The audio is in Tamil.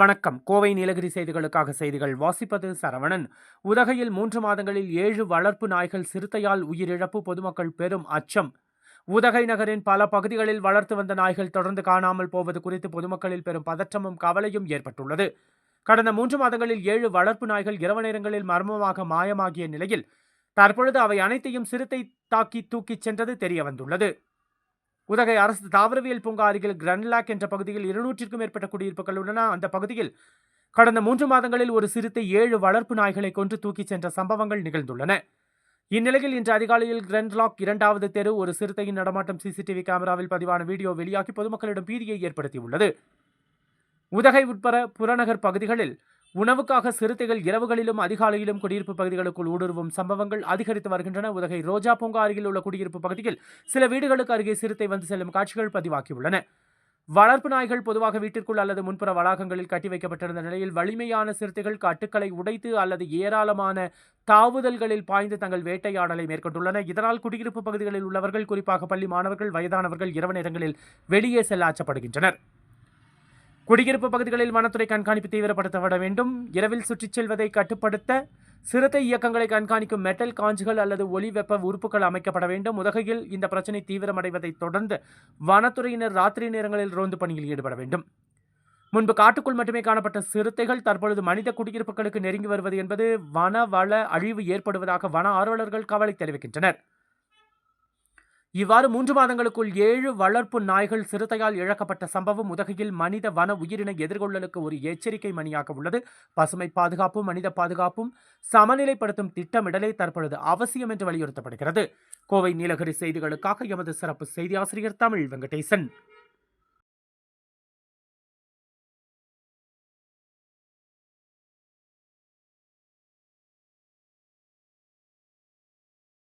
வணக்கம். கோவை நீலகிரி செய்திகளுக்காக செய்திகள் வாசிப்பது சரவணன். உதகையில் மூன்று மாதங்களில் ஏழு வளர்ப்பு நாய்கள் சிறுத்தையால் உயிரிழப்பு பொதுமக்கள் பெரும் அச்சம். உதகை நகரின் பல பகுதிகளில் வளர்த்து வந்த நாய்கள் தொடர்ந்து காணாமல் போவது குறித்து பொதுமக்களில் பெரும் பதற்றமும் கவலையும் ஏற்பட்டுள்ளது. கடந்த மூன்று மாதங்களில் ஏழு வளர்ப்பு நாய்கள் இரவு நேரங்களில் மர்மமாக மாயமாகிய நிலையில் தற்பொழுது அவை அனைத்தையும் சிறுத்தை தாக்கி தூக்கிச் சென்றது தெரியவந்துள்ளது. உதகை அரசு தாவரவியல் பூங்கா அருகில் கிரன்லாக் என்ற பகுதியில் இருநூற்றிற்கும் மேற்பட்ட குடியிருப்புகள் உள்ளன. அந்த பகுதியில் கடந்த மூன்று மாதங்களில் ஒரு சிறுத்தை ஏழு வளர்ப்பு நாய்களை கொன்று தூக்கிச் சென்ற சம்பவங்கள் நிகழ்ந்துள்ளன. இந்நிலையில் இன்று அதிகாலையில் கிரண்ட்லாக் இரண்டாவது தெரு ஒரு சிறுத்தையின் நடமாட்டம் சிசிடிவி கேமராவில் பதிவான வீடியோ வெளியாகி பொதுமக்களிடம் பீதியை ஏற்படுத்தியுள்ளது. உதகை உட்பட புறநகர் பகுதிகளில் உணவுக்காக சிறுத்தைகள் இரவுகளிலும் அதிகாலையிலும் குடியிருப்பு பகுதிகளுக்குள் ஊடுருவும் சம்பவங்கள் அதிகரித்து வருகின்றன. உதகை ரோஜா பூங்கா அருகில் உள்ள குடியிருப்பு பகுதியில் சில வீடுகளுக்கு அருகே சிறுத்தை வந்து செல்லும் காட்சிகள் பதிவாகியுள்ளன. வளர்ப்பு நாய்கள் பொதுவாக வீட்டிற்குள் அல்லது முன்புற வளாகங்களில் கட்டி வைக்கப்பட்டிருந்த நிலையில் வலிமையான சிறுத்தைகள் கட்டுக்களை உடைத்து அல்லது ஏராளமான தாவுதல்களில் பாய்ந்து தங்கள் வேட்டையாடலை மேற்கொண்டுள்ளன. இதனால் குடியிருப்பு பகுதிகளில் உள்ளவர்கள் குறிப்பாக பள்ளி மாணவர்கள் வயதானவர்கள் இரவு நேரங்களில் வெளியே செல்லாச்சப்படுகின்றனர். குடியிருப்பு பகுதிகளில் வனத்துறை கண்காணிப்பு தீவிரப்படுத்தப்பட வேண்டும். இரவில் சுற்றிச் செல்வதை கட்டுப்படுத்த சிறுத்தை இயக்கங்களை கண்காணிக்கும் மெட்டல் காஞ்சுகள் அல்லது ஒளி வெப்ப உறுப்புகள் அமைக்கப்பட வேண்டும். உதகையில் இந்த பிரச்சினை தீவிரமடைவதைத் தொடர்ந்து வனத்துறையினர் ராத்திரி நேரங்களில் ரோந்து பணியில் ஈடுபட வேண்டும். முன்பு காட்டுக்குள் மட்டுமே காணப்பட்ட சிறுத்தைகள் தற்பொழுது மனித குடியிருப்புகளுக்கு நெருங்கி வருவது என்பது வன வள அழிவு ஏற்படுவதாக வன ஆர்வலர்கள் கவலை தெரிவிக்கின்றனர். இவ்வாறு மூன்று மாதங்களுக்குள் ஏழு வளர்ப்பு நாய்கள் சிறுத்தையால் இழக்கப்பட்ட சம்பவம் உதகையில் மனித வன உயிரின எதிர்கொள்ளலுக்கு ஒரு எச்சரிக்கை மணியாக உள்ளது. பசுமை பாதுகாப்பும் மனித பாதுகாப்பும் சமநிலைப்படுத்தும் திட்டமிடலே தற்பொழுது அவசியம் என்று வலியுறுத்தப்படுகிறது. கோவை நீலகிரி செய்திகளுக்காக எமது சிறப்பு செய்தி ஆசிரியர் தமிழ் வெங்கடேசன்.